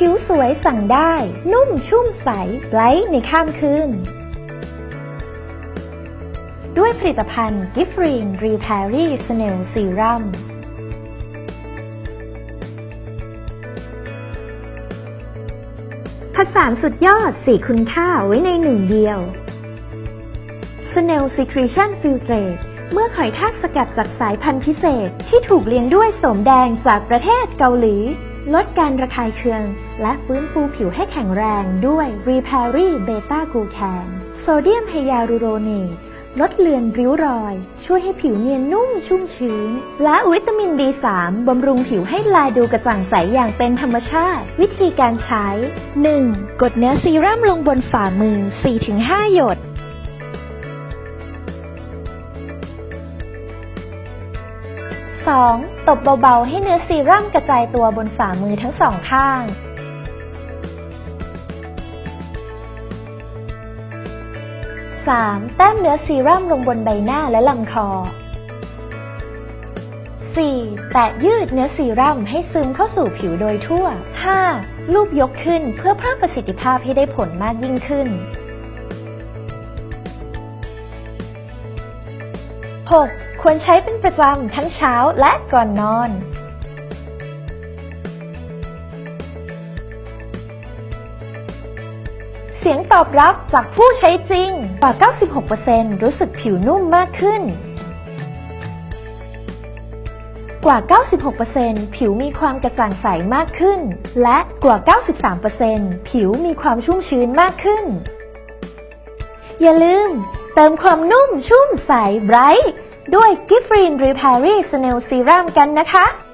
ผิวสวยสั่งได้ นุ่มชุ่มใสไรในข้ามคืน ด้วยผลิตภัณฑ์ g i f f r e e n Repair Snail Serum ผสานสุดยอด4คุณค่าไว้ในหนึ่งเดียว Snail Secretion Filtrate เมื่อหอยทากสกัดจากสายพันธุ์พิเศษที่ถูกเลี้ยงด้วยโสมแดงจากประเทศเกาหลี ลดการระคายเคือง และฟื้นฟูผิวให้แข็งแรงด้วย Repair Beta Glucan โซเดียมไฮยาลูโรเนตลดเลือนริ้วรอย ช่วยให้ผิวเนียนนุ่มชุ่มชื้น และวิตามิน B3 บำรุงผิวให้ลายดูกระจ่างใสอย่างเป็นธรรมชาติ วิธีการใช้ 1. กดเนื้อซีรั่มลงบนฝ่ามือ 4-5 หยด 2. ตบเบาๆ ให้เนื้อซีรั่มกระจายตัวบนฝ่ามือทั้งสองข้าง 3. แต้มเนื้อซีรั่มลงบนใบหน้าและลำคอ 4. แตะยืดเนื้อซีรั่มให้ซึมเข้าสู่ผิวโดยทั่ว 5. ลูบยกขึ้นเพื่อเพิ่มประสิทธิภาพให้ได้ผลมากยิ่งขึ้น 6. ควรใช้เป็นประจำทั้งเช้าและก่อนนอน เสียงตอบรับจากผู้ใช้จริงกว่า 96%รู้สึกผิวนุ่มมากขึ้น กว่า 96%ผิวมีความกระจ่างใสมากขึ้น และกว่า 93%ผิวมีความชุ่มชื้นมากขึ้น อย่าลืมเติมความนุ่มชุ่มใสไบรท์ ด้วยกิฟฟรีนรี p พ i r ี s n เนลซีรั่มกันนะคะ